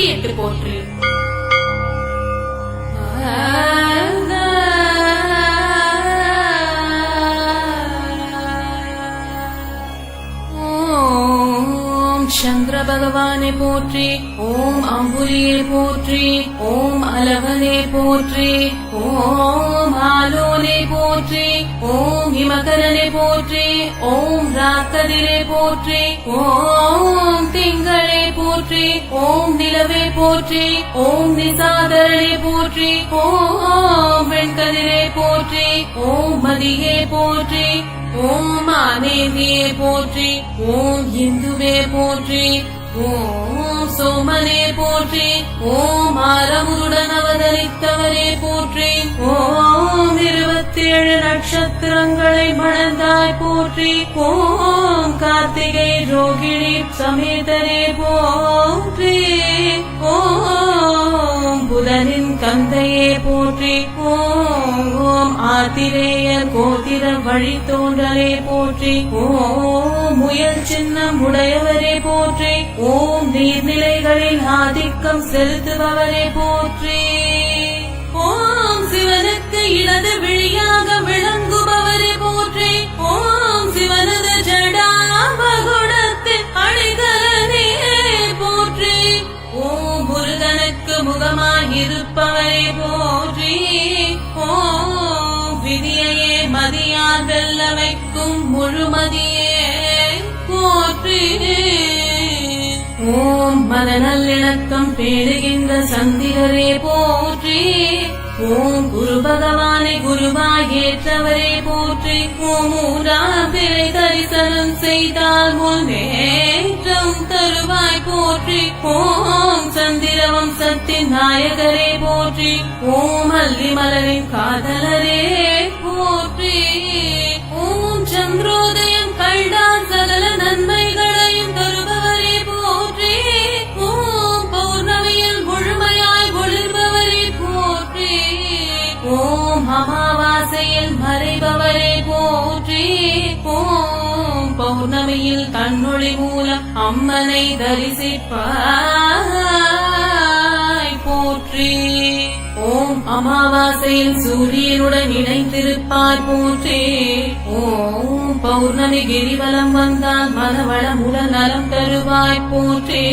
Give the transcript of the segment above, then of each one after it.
நூத்தி எட்டு போற்று. சந்திர பகவானை போற்றி ஓம் அம்புலியை போற்றி ஓம் அலவனை போற்றி ஓம் ஆலோனை போற்றி ஓம் இமகரனை போற்றி ஓம் ராக்கதிரை போற்றி ஓம் திங்கள் போற்றி ஓம் நிலவை போற்றி ஓம் நிசாதரனை போற்றி ஓம் வெண்கதிரை போற்றி ஓம் மதியே போற்றி ஓம் அநேதியே போற்றி ஓம் இந்துவே போற்றி ஓம் சோமனே போற்றி ஓம் ஆரமுருடன் அவதரித்தவரே போற்றி ஓம் இருபத்தி ஏழு நட்சத்திரங்களை மணந்தாய் போற்றி ஓம் கார்த்திகை ரோகிணி சமேதரே போற்றி ஓம் புதனின் கந்தையே போற்றி ஓம் ஓம் ஆத்திரேயர் கோதிர வழி தோன்றலே போற்றி ஓம் முயல் சின்னம் உடையவரே போற்றி ஓம் நீர்நிலைகளில் ஆதிக்கம் செலுத்துபவரே போற்றி ஓம் சிவனுக்கு இடது விழியாக விளங்குபவரே ஓம் மனநல்லிணக்கம் பேடுகின்ற சந்திரரே போற்றி. ஓம் குரு பகவானை குருவாய் ஏற்றவரே போற்றி. ஓம் மூன்றாம் பிறை தரிசனம் செய்தால் முன்னேற்றம் தருவாய் போற்றி. ஓம் சந்திரவம் வம்சத்தின் நாயகரே போற்றி. ஓம் அல்லி மலரின் காதலரே போற்றி. ஆசையில் மறைபவரே போற்றி ஓம் பௌர்ணமியில் தன்னொழி மூலம் அம்மனை தரிசிப்பாய் போற்றி. ஓம் அமாவாசையில் சூரியனுடன் இணைந்திருப்பார் போற்றி. ஓம் பௌர்ணமி கிரிவலம் வந்தால் மனவளமுடன் நலம் தருவாய் போற்றி.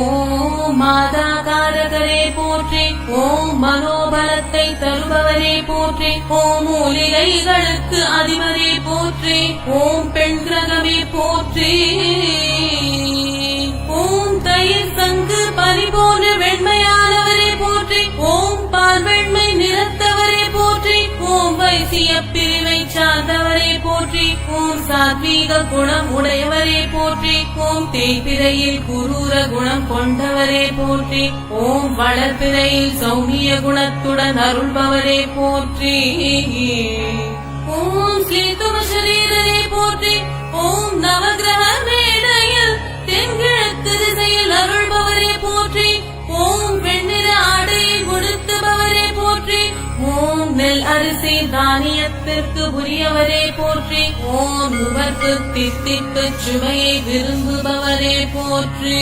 ஓம் மாதா காரகரே போற்றி. ஓம் மனோபலத்தை தருபவரே போற்றி. ஓம் மூலிகைகளுக்கு அதிபரே போற்றி. ஓம் பெண் கிரகமே போற்றி. ஓம் தயிர் சங்கு பரிபோன்ற வெண்மையானவரே போற்றி. ஓம் பார்வெண்மை நிறத்தவரே போற்றி. ஓம் வைசிய பிரிவு சார்ந்தவரே போற்றி ஓம் சாத்வீக குணம் உடையவரே போற்றி ஓம் தேய்பிரையில் குரூர குணம் கொண்டவரே போற்றி ஓம் வளர்பிறையில் சௌமிய குணத்துடன் அருள்பவரே போற்றி. ஓம் ஸ்ரீதும சரீரரே போற்றி அரிசி தானியத்திற்கு உரியவரே போற்றி. ஓம் நுகர்ப்பு தித்திப்பு சுவையை விரும்புபவரே போற்றி.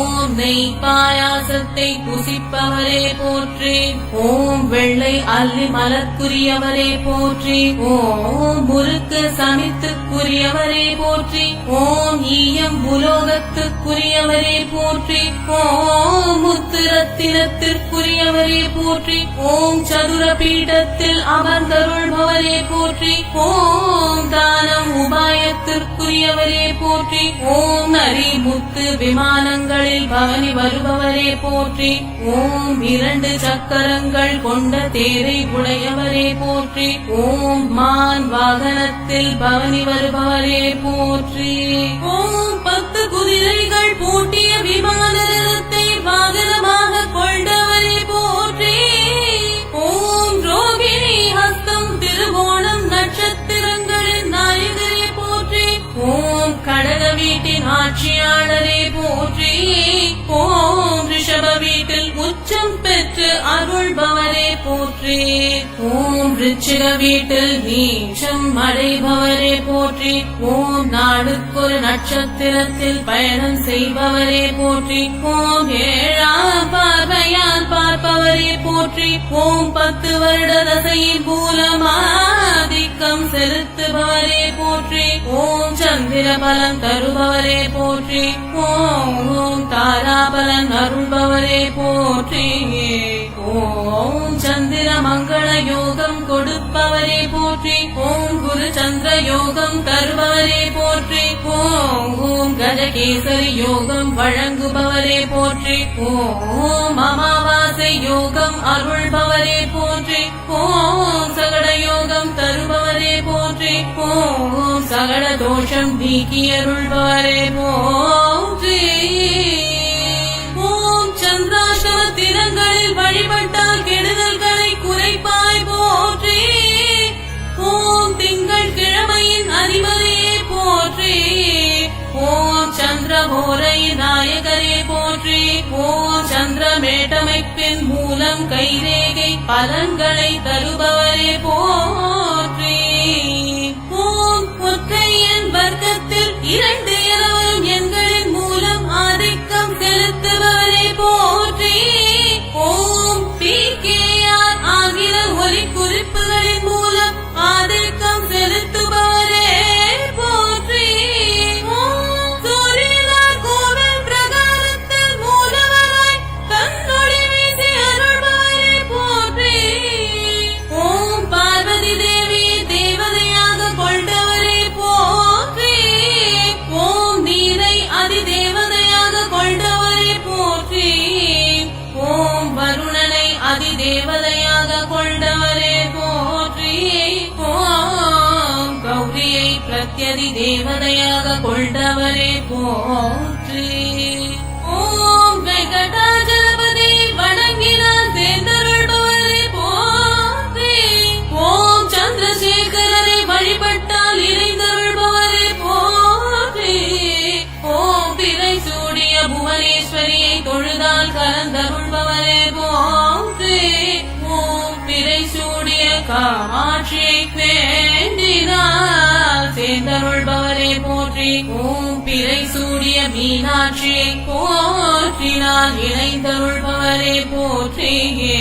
ஓம் நெய் பாயாசத்தை புசிப்பவரே போற்றி. ஓம் வெள்ளை அல்லி மலர்க்குரியவரே போற்றி. ஓம் முறுக்கு சமித்துக்குரியவரே போற்றி. ஓம் ஈயம் உலோகத்துக்குரியவரே போற்றி. ஓம் முத்துரத்தினத்திற்குரியவரே போற்றி. ஓம் சதுர பீடத்தில் அமர்ந்தருள்பவரே போற்றி. ஓம் தானம் உபாயத்திற்குரியவரே போற்றி. ஓம் நரி முத்து விமானங்களில் பவனி வருபவரே போற்றி. ஓம் இரண்டு சக்கரங்கள் கொண்ட தேரை உடையவரே போற்றி. ஓம் மான் வாகனத்தில் பவனி வருபவரே போற்றி. ஓம் பத்து குதிரைகள் பூட்டிய விமான ரதத்தை வாகனமாக ஓம் கடக வீட்டின் ஆட்சியாளரே போற்றி ஓம் ரிஷப வீட்டில் உச்சம் பெற்று அருள்பவரே போற்றி. ஓம் ரிச்சிக வீட்டில் நீச்சம் அடைபவரே போற்றி. ஓம் நாளுக்கொரு நட்சத்திரத்தில் பயணம் செய்பவரே போற்றி. ஓம் ஏழாம் பார்வையால் பார்ப்பவரே போற்றி. ஓம் பத்து வருட தசையின் மூலமாதிக்கம் செலுத்துபவரே போற்றி. ஓம் சந்திர பலம் தருபவரே போற்றி ஓம் ஓம் தாராபலன் அருள்பவரே போற்றி ஓம் சந்திர மங்கள யோகம் கொடுப்பவரே போற்றி. ஓம் குரு சந்திர யோகம் தருபவரே போற்றி. ஓம் ஓம் கஜகேசரி யோகம் வழங்குபவரே போற்றி. ஓம் அமாவாசை யோகம் அருள்பவரே போற்றி. ஓம் சகட யோகம் தருபவரே போற்றி. ஓம் சகட தோஷம் நீக்கியருள்பவரே போற்றி. சந்திராசன வழிபட்டால் கெடுதல்களை குறைப்பாய் போற்றி. ஓம் திங்கள் கிழமையின் அதிபதியே போற்றி. ஓம் சந்திரபோரை நாயகரே போற்றி. ஓம் சந்திரமேட்டமைப்பின் மூலம் கைரேகை பலன்களை தருபவரே போற்றி. ஓம் ஒற்றையன் வர்க்கத்தில் இரண்டு பிரத்யதி தேவதையாக கொண்டவரே போற்றி. ஓம் வெங்கடாஜலபதி வணங்கினார் தேர்ந்தருள்பவரே போற்றி. ஓம் சந்திரசேகரரை வழிபட்டால் இறைந்தருள்பவரே போற்றி. ஓம் திரை சூடிய புவனேஸ்வரியை தொழுதால் கலந்தருள்பவரே போற்றி. ஓம் பிறை சூடிய காமாட்சியை வேண்டினார். ஓம் பிறை சூடிய மீனாட்சியை போற்றினால் இணைந்தருள்பவரே போற்றியே.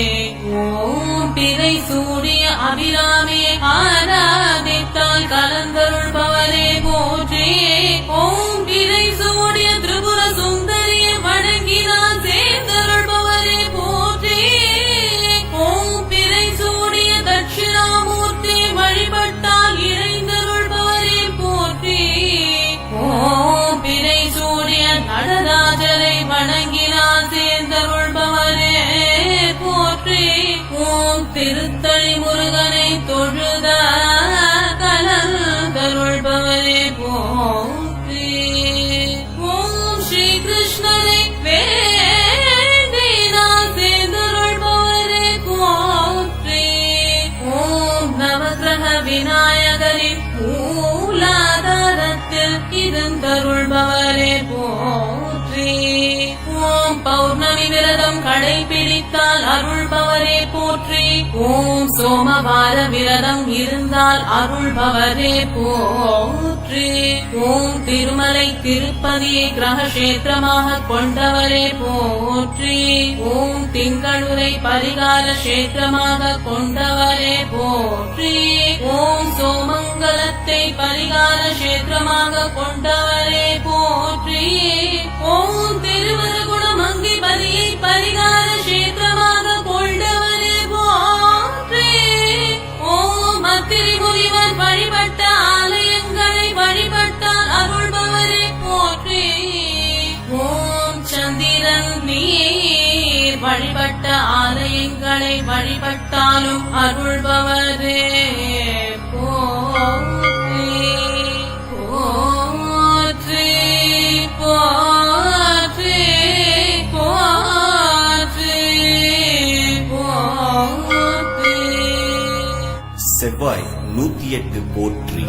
ஓம் பிறை சூடிய அபிராமியை ஆராதித்தால் கலந்தருள்பவரே போற்றியே. ஓம் பிறை சூடிய கடை கடைபிடித்தால் அருள்பவரே போற்றி. ஓம் சோமவார விரதம் இருந்தால் அருள்பவரே போற்றி. ஓம் திருமலை திருப்பதியை கிரகக்ஷேத்திரமாக கொண்டவரே போற்றி. ஓம் திங்களுரை பரிகார கஷேத்திரமாக கொண்டவரே போற்றி. ஓம் சோமங்கலத்தை பரிகார கஷேத்திரமாக கொண்டவரே போற்றி. ஓம் பரிகார கஷேத்திரமாக கொண்டவரே போன்றே ஓம் அத்திரி முனிவர் வழிபட்ட ஆலயங்களை வழிபட்டால் அருள்பவரே போற்றே. ஓம் சந்திரன் நீர் வழிபட்ட ஆலயங்களை வழிபட்டாலும் அருள்பவரே. செவ்வாய் நூத்தி எட்டு போற்றி.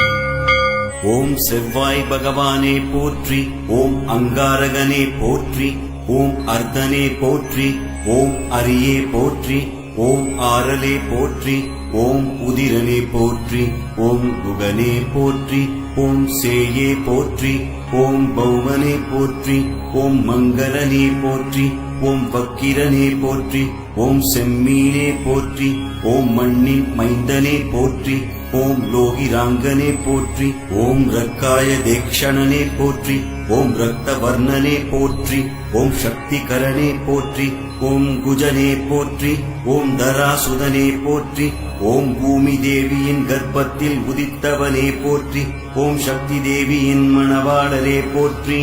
ஓம் செவ்வாய் பகவானே போற்றி ஓம் அங்காரகனே போற்றி ஓம் அர்த்தனே போற்றி ஓம் அரியே போற்றி ஓம் ஆரலே போற்றி ஓம் உதிரனே போற்றி ஓம் குகனே போற்றி ஓம் சேயே போற்றி ஓம் பௌமனே போற்றி ஓம் மங்களனே போற்றி ஓம் வக்கிரனே போற்றி ஓம் செம்மீனே போற்றி ஓம் மண்ணின் மைந்தனே போற்றி ஓம் லோகிராங்கனே போற்றி ஓம் ரக்காய தேக்ஷணனே போற்றி ஓம் ரத்தவர்ணனே போற்றி ஓம் சக்திகரனே போற்றி ஓம் குஜனே போற்றி ஓம் தராசுதனே போற்றி ஓம் பூமி தேவியின் கர்ப்பத்தில் உதித்தவனே போற்றி ஓம் சக்தி தேவியின் மணவாளரே போற்றி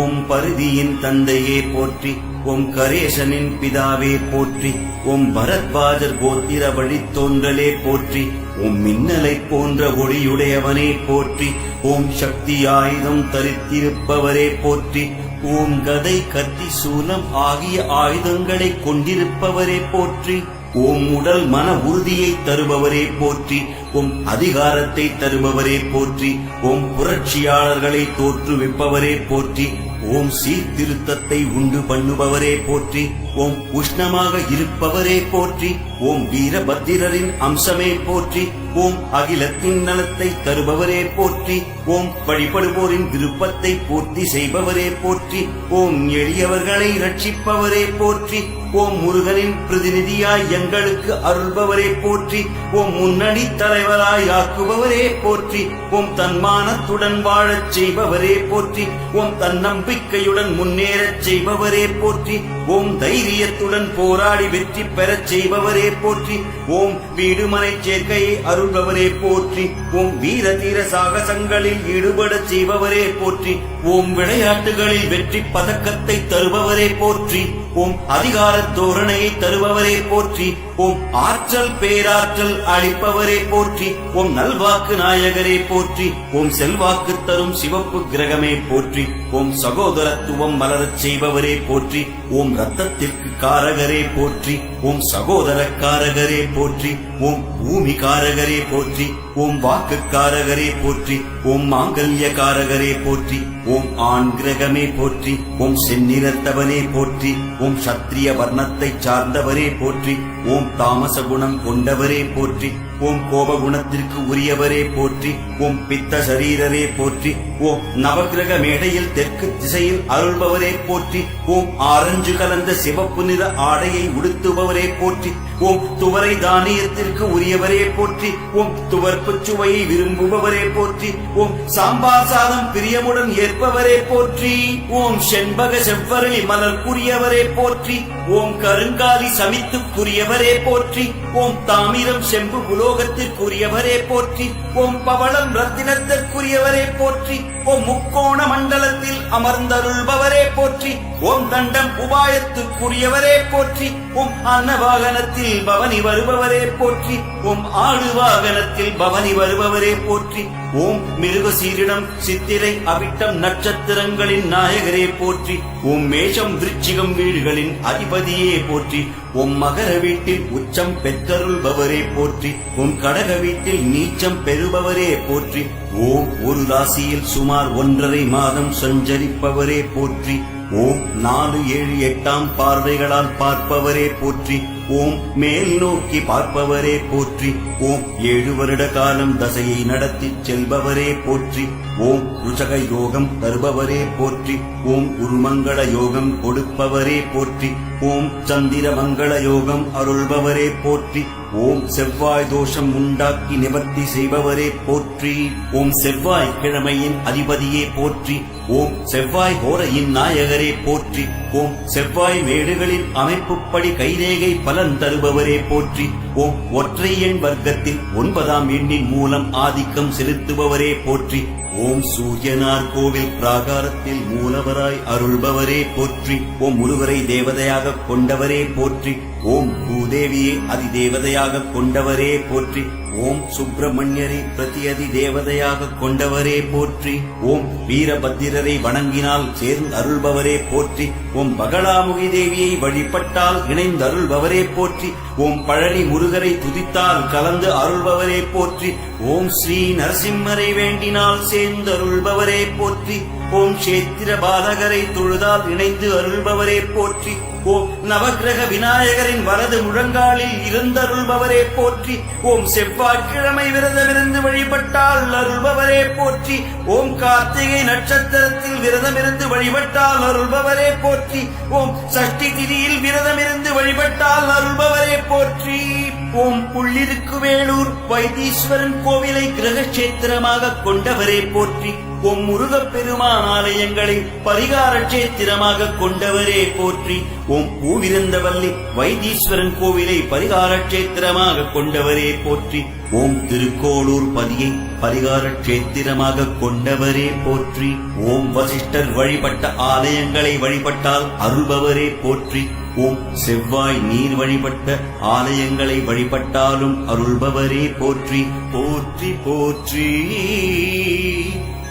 ஓம் பருதியின் தந்தையே போற்றி ஓம் கரேசனின் பிதாவே போற்றி ஓம் பரத்வாஜர் கோத்திர வழித்தோன்றலே போற்றி ஓம் மின்னலை போன்ற ஒளியுடையவனே போற்றி ஓம் சக்தி ஆயுதம் தரித்திருப்பவரே போற்றி ஓம் கதை கத்தி சூலம் ஆகிய ஆயுதங்களை கொண்டிருப்பவரே போற்றி. ஓம் உடல் மன உறுதியை தருபவரே போற்றி. ஓம் அதிகாரத்தை தருபவரே போற்றி. ஓம் புரட்சியாளர்களை தோற்றுவிப்பவரே போற்றி. ஓம் சீர்திருத்தத்தை உண்டு பண்ணுபவரே போற்றி. ஓம் உஷ்ணமாக இருப்பவரே போற்றி. ஓம் வீரபத்திரரின் அம்சமே போற்றி. ஓம் அகிலத்தின் நலத்தை தருபவரே போற்றி. ஓம் வழிபடுவோரின் விருப்பத்தை பூர்த்தி செய்பவரே போற்றி. ஓம் எளியவர்களை ரட்சிப்பவரே போற்றி. ஓம் முருகனின் பிரதிநிதியாய் எங்களுக்கு அருள்பவரே போற்றி ஓம் முன்னணி தலைவராய் ஆக்குபவரே போற்றி ஓம் தன்மானத்துடன் வாழச் செய்பவரே போற்றி ஓம் தன்னம்பிக்கையுடன் முன்னேறச் செய்பவரே போற்றி ஓம் தைரியத்துடன் போராடி வெற்றி பெறச் செய்பவரே போற்றி ஓம் வீடுமனை சேர்க்கையை அருள்பவரே போற்றி ஓம் வீர தீர சாகசங்களில் ஈடுபடச் செய்பவரே போற்றி ஓம் விளையாட்டுகளில் வெற்றி பதக்கத்தை தருபவரே போற்றி. ஓம் அதிகார தோரணையை தருபவரே போற்றி. ஓம் ஆற்றல் பேராற்றல் அளிப்பவரே போற்றி ஓம் நல்வாக்கு நாயகரே போற்றி ஓம் செல்வாக்கு தரும் சிவப்பு கிரகமே போற்றி ஓம் சகோதரத்துவம் மலரச் செய்பவரே போற்றி ஓம் ரத்தத்திற்கு காரகரே போற்றி ஓம் சகோதரக்காரகரே போற்றி ஓம் பூமி காரகரே போற்றி ஓம் வாக்குக்காரகரே போற்றி ஓம் மாங்கல்யக்காரகரே போற்றி ஓம் ஆண் கிரகமே போற்றி ஓம் செந்நிறத்தவனே போற்றி ஓம் சத்திரிய வர்ணத்தை சார்ந்தவரே போற்றி ஓம் தாமச குணம் கொண்டவரே போற்றி ஓம் கோபகுணத்திற்கு உரியவரே போற்றி ஓம் பித்த சரீரரே போற்றி ஓம் நவக்கிரக மேடையில் தெற்கு திசையில் அருள்பவரே போற்றி ஓம் ஆரஞ்சு கலந்த சிவப்பு நிற ஆடையை உடுத்துபவரே போற்றி ஓம் துவரை தானியத்திற்கு உரியவரே போற்றி ஓம் துவர்ப்பு சுவையை விரும்புபவரே போற்றி ஓம் சாம்பார் சாதம் பிரியமுடன் ஏற்பவரே போற்றி ஓம் செண்பக செவ்வரளி மலர்க்குரியவரே போற்றி ஓம் கருங்காலி சமித்துக்குரியவரே போற்றி ஓம் தாமிரம் செம்பு புலோகத்திற்குரியவரே போற்றி ஓம் பவளம் ரத்தினத்திற்குரியவரே போற்றி ஓம் முக்கோண மண்டலத்தில் அமர்ந்தருள்பவரே போற்றி ஓம் தண்டம் உபாயத்துக்குரியவரே போற்றி ஓம் அன்னவாகனத்தில் பவனி வருபவரே போற்றி. உம் ஆடு வாகனத்தில் பவனி வருபவரே போற்றி. ஓம் மிருக சீரிடம் சித்திரை அவிட்டம் நட்சத்திரங்களின் நாயகரே போற்றி. ஓம் மேஷம் விருச்சிகம் வீடுகளின் அதிபதியே போற்றி. உம் மகர வீட்டில் உச்சம் பெற்றருள்பவரே போற்றி. உம் கடக வீட்டில் நீச்சம் பெறுபவரே போற்றி. ஓம் ஒரு ராசியில் சுமார் ஒன்றரை மாதம் சஞ்சரிப்பவரே போற்றி. ஓம் நாலு ஏழு எட்டாம் பார்வைகளால் பார்ப்பவரே போற்றி. ஓம் மேல் நோக்கி பார்ப்பவரே போற்றி. ஓம் ஏழு வருட காலம் தசையை நடத்திச் செல்பவரே போற்றி. ஓம் ருச்சக யோகம் தருபவரே போற்றி. ஓம் உருமங்கள யோகம் கொடுப்பவரே போற்றி. ஓம் சந்திர மங்கள யோகம் அருள்பவரே போற்றி. ஓம் செவ்வாய் தோஷம் உண்டாக்கி நிவர்த்தி செய்பவரே போற்றி. ஓம் செவ்வாய் கிழமையின் அதிபதியே போற்றி. ஓம் செவ்வாய் கோரையின் நாயகரே போற்றி. ஓம் செவ்வாய் மேடுகளின் அமைப்புப்படி கைரேகை பலன் தருபவரே போற்றி. ஓம் ஒற்றை எண் வர்க்கத்தில் ஒன்பதாம் எண்ணின் மூலம் ஆதிக்கம் செலுத்துபவரே போற்றி. ஓம் சூரியனார் கோவில் பிராகாரத்தில் மூலவராய் அருள்பவரே போற்றி. ஓம் முருகரை தேவதையாக கொண்டவரே போற்றி. ஓம் பூதேவியை அதிதேவதையாக கொண்டவரே போற்றி. ஓம் சுப்பிரமணியரை பிரதியதி தேவதையாக கொண்டவரே போற்றி. ஓம் வீரபத்திரரை வணங்கினால் சேர்ந்து அருள்பவரே போற்றி. ஓம் பகலாமுகி தேவியை வழிபட்டால் இணைந்து அருள்பவரே போற்றி. ஓம் பழனி முருகரை துதித்தால் கலந்து அருள்பவரே போற்றி. ஓம் ஸ்ரீ நரசிம்மரை வேண்டினால் சேர்ந்து அருள்பவரே போற்றி. ஓம் சேத்திர பாலகரை தொழுதால் இணைந்து அருள்பவரே போற்றி. ஓம் நவக்கிரக விநாயகரின் வலது முழங்காலில் இருந்தருள்பவரே போற்றி. ஓம் செவ்வாய்க்கிழமை விரதமிருந்து வழிபட்டால் அருள்பவரே போற்றி. ஓம் கார்த்திகை நட்சத்திரத்தில் விரதமிருந்து வழிபட்டால் அருள்பவரே போற்றி. ஓம் சஷ்டி திதியில் விரதமிருந்து வழிபட்டால் அருள்பவரே போற்றி. ஓம் புள்ளிருக்கு வேலூர் வைத்தீஸ்வரன் கோவிலை கிரகக்ஷேத்திரமாக கொண்டவரே போற்றி. ஓம் முருகப் பெருமான் ஆலயங்களை பரிகார கஷேத்திரமாக கொண்டவரே போற்றி. ஓம் பூவிருந்தவல்லி வைத்தீஸ்வரன் கோவிலை பரிகார கஷேத்திரமாக கொண்டவரே போற்றி. ஓம் திருக்கோளூர் பதியை பரிகார கஷேத்திரமாக கொண்டவரே போற்றி. ஓம் வசிஷ்டர் வழிபட்ட ஆலயங்களை வழிபட்டால் அருள்பவரே போற்றி. ஓம் செவ்வாய் நீர் வழிபட்ட ஆலயங்களை வழிபட்டாலும் அருள்பவரே போற்றி. போற்றி போற்றி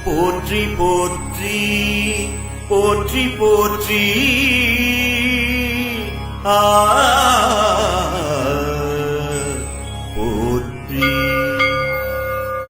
போற்றி போற்றி போற்றி போற்றி. ஆ